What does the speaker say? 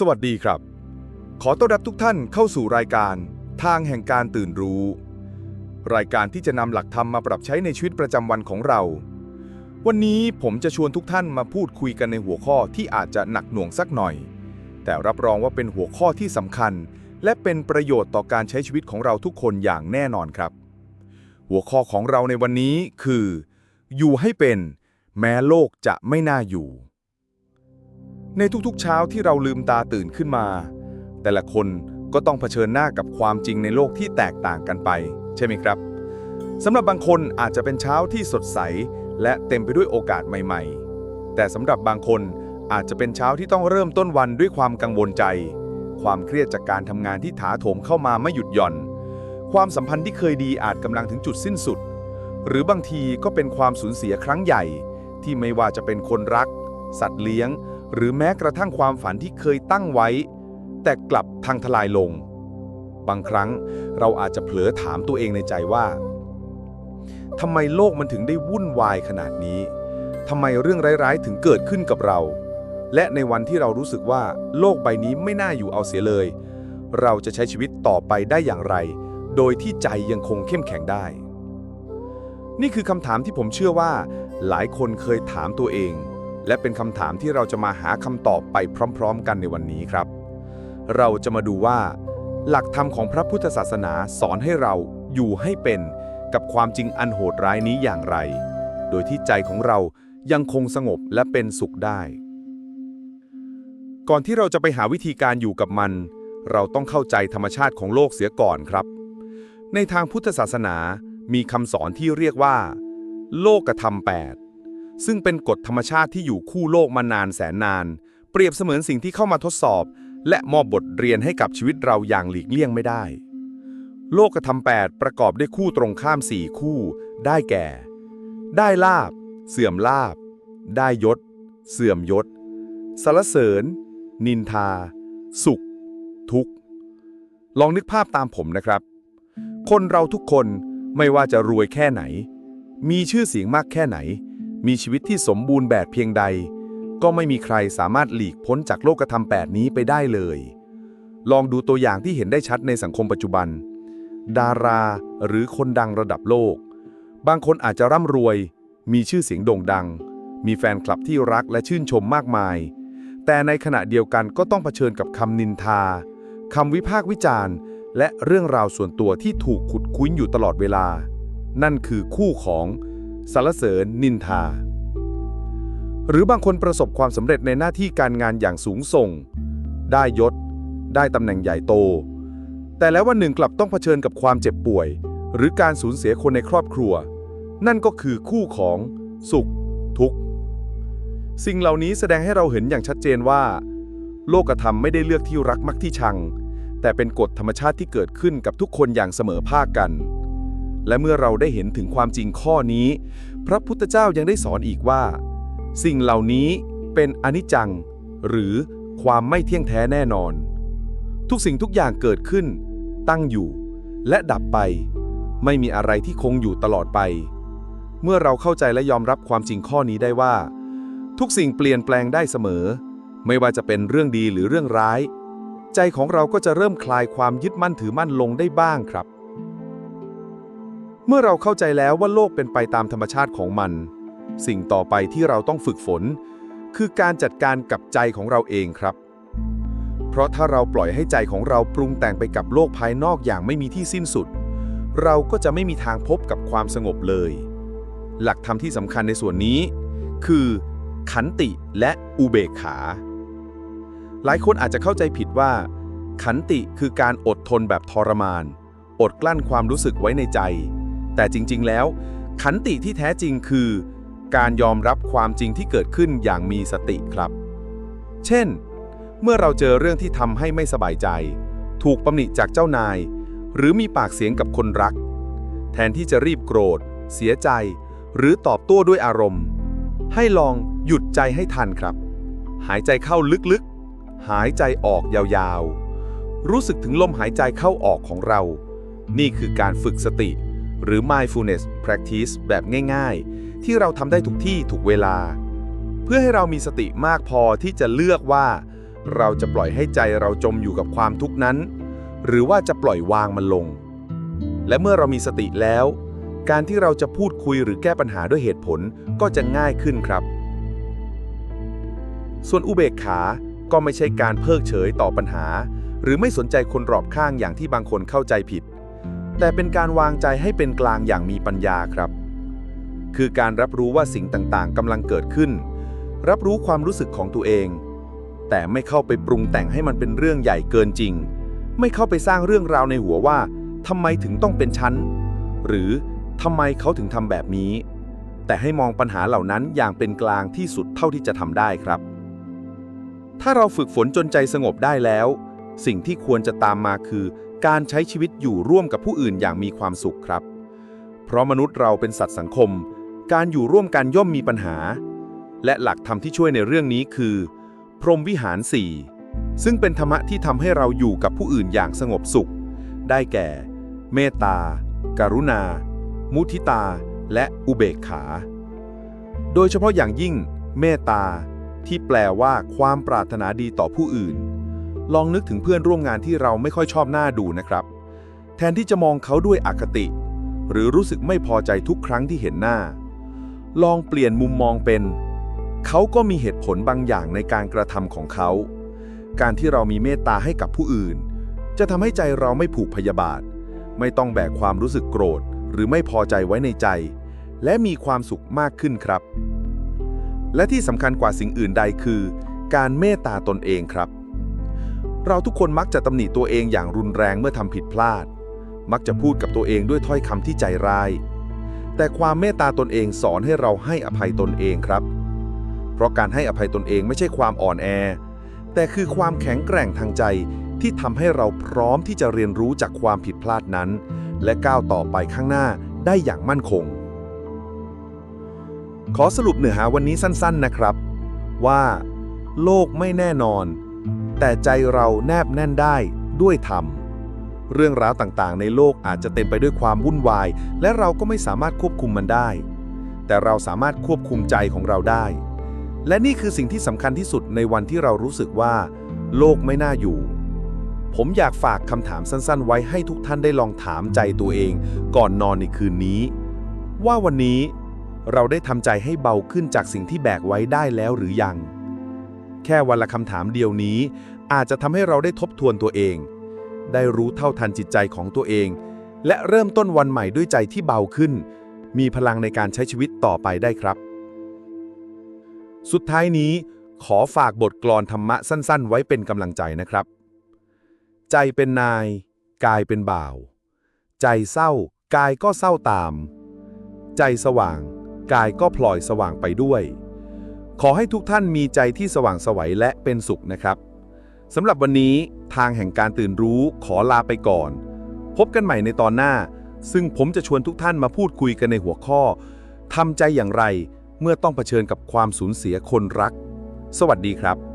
สวัสดีครับ ขอต้อนรับทุกท่านเข้าสู่รายการ ทางแห่งการตื่นรู้ รายการที่จะนำหลักธรรมมาปรับใช้ในชีวิตประจำวันของเรา วันนี้ผมจะชวนทุกท่านมาพูดคุยกันในหัวข้อที่อาจจะหนักหน่วงสักหน่อย แต่รับรองว่าเป็นหัวข้อที่สำคัญ และเป็นประโยชน์ต่อการใช้ชีวิตของเราทุกคนอย่างแน่นอนครับ หัวข้อของเราในวันนี้คือ อยู่ให้เป็น แม้โลกจะไม่น่าอยู่ ในทุกๆเช้าที่เราลืมตาตื่นขึ้นมา แต่ละคนก็ต้องเผชิญหน้ากับความจริงในโลกที่แตกต่างกันไป ใช่ไหมครับสำหรับบางคนอาจจะเป็นเช้าที่สดใส และเต็มไปด้วยโอกาสใหม่ๆ แต่สำหรับบางคนอาจจะเป็นเช้าที่ต้องเริ่มต้นวันด้วยความกังวลใจ ความเครียดจากการทำงานที่ถาโถมเข้ามาไม่หยุดหย่อน ความสัมพันธ์ที่เคยดีอาจกำลังถึงจุดสิ้นสุด หรือบางทีก็เป็นความสูญเสียครั้งใหญ่ ที่ไม่ว่าจะเป็นคนรัก สัตว์เลี้ยง หรือแม้กระทั่งความฝันที่เคยตั้งไว้ แต่กลับพังทลายลง บางครั้งเราอาจจะเผลอถามตัวเองในใจว่าทำไมโลกมันถึงได้วุ่นวายขนาดนี้ทำไมเรื่องร้ายๆถึงเกิดขึ้นกับเรา และในวันที่เรารู้สึกว่าโลกใบนี้ไม่น่าอยู่เอาเสียเลย เราจะใช้ชีวิตต่อไปได้อย่างไร โดยที่ใจยังคงเข้มแข็งได้ นี่คือคำถามที่ผมเชื่อว่า หลายคนเคยถามตัวเอง และเป็นคำถามที่เราจะมาหาคำตอบไปพร้อม ๆ กันในวันนี้ครับ เราจะมาดูว่า หลักธรรมของพระพุทธศาสนาสอนให้เราอยู่ให้เป็นกับความจริงอันโหดร้ายนี้อย่างไร โดยที่ใจของเรายังคงสงบและเป็นสุขได้ ก่อนที่เราจะไปหาวิธีการอยู่กับมัน เราต้องเข้าใจธรรมชาติของโลกเสียก่อนครับ ในทางพุทธศาสนามีคำสอนที่เรียกว่า โลกธรรมแปด ซึ่งเป็นกฎธรรมชาติที่อยู่คู่โลกมานานแสนนาน เปรียบเสมือนสิ่งที่เข้ามาทดสอบ และมอบบทเรียนให้กับชีวิตเราอย่างหลีกเลี่ยงไม่ได้ โลกธรรมแปดประกอบด้วยคู่ตรงข้ามสี่คู่ ได้แก่ ได้ลาบ เสื่อมลาบ ได้ยศ เสื่อมยศสรรเสริญ นินทา สุข ทุกข์ ลองนึกภาพตามผมนะครับ คนเราทุกคนไม่ว่าจะรวยแค่ไหน มีชื่อเสียงมากแค่ไหน มีชีวิตที่สมบูรณ์แบบเพียงใด ก็ไม่มีใครสามารถหลีกพ้นจากโลกธรรมแปดนี้ไปได้เลย ลองดูตัวอย่างที่เห็นได้ชัดในสังคมปัจจุบัน ดาราหรือคนดังระดับโลก บางคนอาจจะร่ำรวย มีชื่อเสียงโด่งดัง มีแฟนคลับที่รักและชื่นชมมากมาย แต่ในขณะเดียวกันก็ต้องเผชิญกับคำนินทาคำวิพากษ์วิจารณ์ และเรื่องราวส่วนตัวที่ถูกขุดคุ้นอยู่ตลอดเวลา นั่นคือคู่ของ สรรเสริญ นินทา หรือบางคนประสบความสำเร็จในหน้าที่การงานอย่างสูงส่ง ได้ยศ ได้ตำแหน่งใหญ่โต แต่แล้ววันหนึ่งกลับต้องเผชิญกับความเจ็บป่วย หรือการสูญเสียคนในครอบครัว นั่นก็คือคู่ของสุข ทุกข์ สิ่งเหล่านี้แสดงให้เราเห็นอย่างชัดเจนว่า โลกธรรมไม่ได้เลือกที่รักมักที่ชัง แต่เป็นกฎธรรมชาติที่เกิดขึ้นกับทุกคนอย่างเสมอภาคกัน และเมื่อเราได้เห็นถึงความจริงข้อนี้ พระพุทธเจ้ายังได้สอนอีกว่า สิ่งเหล่านี้เป็นอนิจจัง หรือความไม่เที่ยงแท้แน่นอน ทุกสิ่งทุกอย่างเกิดขึ้น ตั้งอยู่ และดับไป ไม่มีอะไรที่คงอยู่ตลอดไป เมื่อเราเข้าใจและยอมรับความจริงข้อนี้ได้ว่า ทุกสิ่งเปลี่ยนแปลงได้เสมอ ไม่ว่าจะเป็นเรื่องดีหรือเรื่องร้าย ใจของเราก็จะเริ่มคลายความยึดมั่นถือมั่นลงได้บ้างครับ เมื่อเราเข้าใจแล้วว่าโลกเป็นไปตามธรรมชาติของมัน สิ่งต่อไปที่เราต้องฝึกฝน คือการจัดการกับใจของเราเองครับ เพราะถ้าเราปล่อยให้ใจของเราปรุงแต่งไปกับโลกภายนอกอย่างไม่มีที่สิ้นสุด เราก็จะไม่มีทางพบกับความสงบเลย หลักธรรมที่สำคัญในส่วนนี้ คือ ขันติและอุเบกขา หลายคนอาจจะเข้าใจผิดว่า ขันติคือการอดทนแบบทรมาน อดกลั้นความรู้สึกไว้ในใจ แต่จริง ๆ แล้ว ขันติที่แท้จริงคือ การยอมรับความจริงที่เกิดขึ้นอย่างมีสติครับ เช่น เมื่อเราเจอเรื่องที่ทำให้ไม่สบายใจ ถูกตำหนิจากเจ้านาย หรือมีปากเสียงกับคนรัก แทนที่จะรีบโกรธ เสียใจ หรือตอบโต้ด้วยอารมณ์ ให้ลองหยุดใจให้ทันครับ หายใจเข้าลึกๆ หายใจออกยาวๆ รู้สึกถึงลมหายใจเข้าออกของเรา นี่คือการฝึกสติ หรือ mindfulness practice แบบง่ายๆ ที่เราทำได้ทุกที่ทุกเวลา เพื่อให้เรามีสติมากพอที่จะเลือกว่า เราจะปล่อยให้ใจเราจมอยู่กับความทุกข์นั้น หรือว่าจะปล่อยวางมันลง และเมื่อเรามีสติแล้ว การที่เราจะพูดคุยหรือแก้ปัญหาด้วยเหตุผลก็จะง่ายขึ้นครับ ส่วนอุเบกขาก็ไม่ใช่การเพิกเฉยต่อปัญหา หรือไม่สนใจคนรอบข้างอย่างที่บางคนเข้าใจผิด แต่เป็นการวางใจให้เป็นกลางอย่างมีปัญญาครับ คือการรับรู้ว่าสิ่งต่างๆกำลังเกิดขึ้น รับรู้ความรู้สึกของตัวเอง แต่ไม่เข้าไปปรุงแต่งให้มันเป็นเรื่องใหญ่เกินจริง ไม่เข้าไปสร้างเรื่องราวในหัวว่าทำไมถึงต้องเป็นฉันหรือทำไมเขาถึงทำแบบนี้ แต่ให้มองปัญหาเหล่านั้นอย่างเป็นกลางที่สุดเท่าที่จะทำได้ครับ ถ้าเราฝึกฝนจนใจสงบได้แล้ว สิ่งที่ควรจะตามมาคือ การใช้ชีวิตอยู่ร่วมกับผู้อื่นอย่างมีความสุขครับ เพราะมนุษย์เราเป็นสัตว์สังคม การอยู่ร่วมกันย่อมมีปัญหา และหลักธรรมที่ช่วยในเรื่องนี้คือ พรหมวิหารสี่ซึ่งเป็นธรรมะที่ทำให้เราอยู่กับผู้อื่นอย่างสงบสุข ได้แก่ เมตตาการุณา มุทิตา และอุเบกขา โดยเฉพาะอย่างยิ่ง เมตตา ที่แปลว่าความปรารถนาดีต่อผู้อื่น ลองนึกถึงเพื่อนร่วมงานที่เราไม่ค่อยชอบหน้าดูนะครับ แทนที่จะมองเขาด้วยอคติ หรือรู้สึกไม่พอใจทุกครั้งที่เห็นหน้า ลองเปลี่ยนมุมมองเป็น เขาก็มีเหตุผลบางอย่างในการกระทำของเขา การที่เรามีเมตตาให้กับผู้อื่น จะทำให้ใจเราไม่ผูกพยาบาท ไม่ต้องแบกความรู้สึกโกรธ หรือไม่พอใจไว้ในใจ และมีความสุขมากขึ้นครับ และที่สำคัญกว่าสิ่งอื่นใดคือ การเมตตาตนเองครับ เราทุกคนมักจะตำหนิตัวเองอย่างรุนแรงเมื่อทำผิดพลาด มักจะพูดกับตัวเองด้วยถ้อยคำที่ใจร้าย แต่ความเมตตาตนเองสอนให้เราให้อภัยตนเองครับ เพราะการให้อภัยตนเองไม่ใช่ความอ่อนแอ แต่คือความแข็งแกร่งทางใจที่ทำให้เราพร้อมที่จะเรียนรู้จากความผิดพลาดนั้น และก้าวต่อไปข้างหน้าได้อย่างมั่นคง ขอสรุปเนื้อหาวันนี้สั้นๆนะครับ ว่า โลกไม่แน่นอน แต่ใจเราแนบแน่นได้ด้วยธรรม เรื่องราวต่างๆ ในโลกอาจจะเต็มไปด้วยความวุ่นวาย และเราก็ไม่สามารถควบคุมมันได้ แต่เราสามารถควบคุมใจของเราได้ และนี่คือสิ่งที่สำคัญที่สุดในวันที่เรารู้สึกว่า โลกไม่น่าอยู่ ผมอยากฝากคำถามสั้นๆ ไว้ให้ทุกท่านได้ลองถามใจตัวเอง ก่อนนอนในคืนนี้ ว่าวันนี้เราได้ทำใจให้เบาขึ้นจากสิ่งที่แบกไว้ได้แล้วหรือยัง แค่วันละคำถามเดียวนี้ อาจจะทำให้เราได้ทบทวนตัวเอง ได้รู้เท่าทันจิตใจของตัวเอง และเริ่มต้นวันใหม่ด้วยใจที่เบาขึ้น มีพลังในการใช้ชีวิตต่อไปได้ครับ สุดท้ายนี้ ขอฝากบทกลอนธรรมะสั้น ๆ ไว้เป็นกำลังใจนะครับ ใจเป็นนาย กายเป็นบ่าว ใจเศร้า กายก็เศร้าตาม ใจสว่าง กายก็พลอยสว่างไปด้วย ขอให้ทุกท่านมีใจที่สว่างไสวัยและเป็นสุขนะครับสำหรับวันนี้ทางแห่งการตื่นรู้ขอลาไปก่อน พบกันใหม่ในตอนหน้า ซึ่งผมจะชวนทุกท่านมาพูดคุยกันในหัวข้อทำใจอย่างไรเมื่อต้องเผชิญกับความสูญเสียคนรัก สวัสดีครับ